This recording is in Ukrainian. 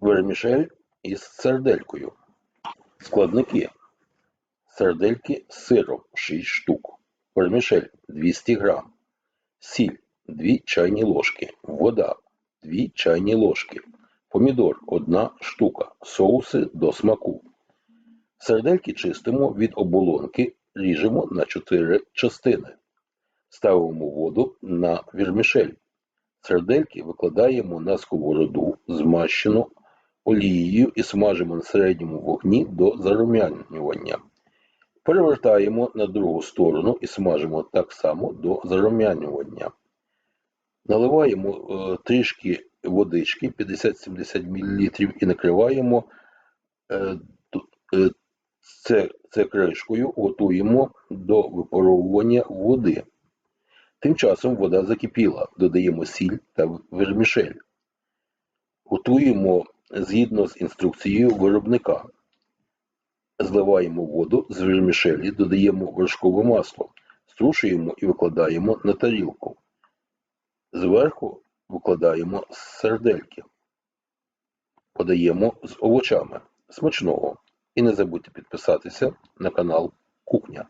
Вермішель із серделькою. Складники. Сердельки з сиром 6 штук. Вермішель 200 грам. Сіль 2 чайні ложки. Вода 2 чайні ложки. Помідор 1 штука. Соуси до смаку. Сердельки чистимо від оболонки, ріжемо на 4 частини. Ставимо воду на вірмішель. Сердельки викладаємо на сковороду, змащену олією і смажимо на середньому вогні до зарум'янювання. Перевертаємо на другу сторону і смажимо так само до зарум'янювання. Наливаємо е, трішки водички 50-70 мл і накриваємо е, е, це, це кришкою, готуємо до випаровування води. Тим часом вода закипіла, додаємо сіль та вермішель. Готуємо згідно з інструкцією виробника. Зливаємо воду з вермішелі, додаємо вершкове масло, струшуємо і викладаємо на тарілку. Зверху викладаємо сердельки. Подаємо з овочами. Смачного! І не забудьте підписатися на канал Кухня.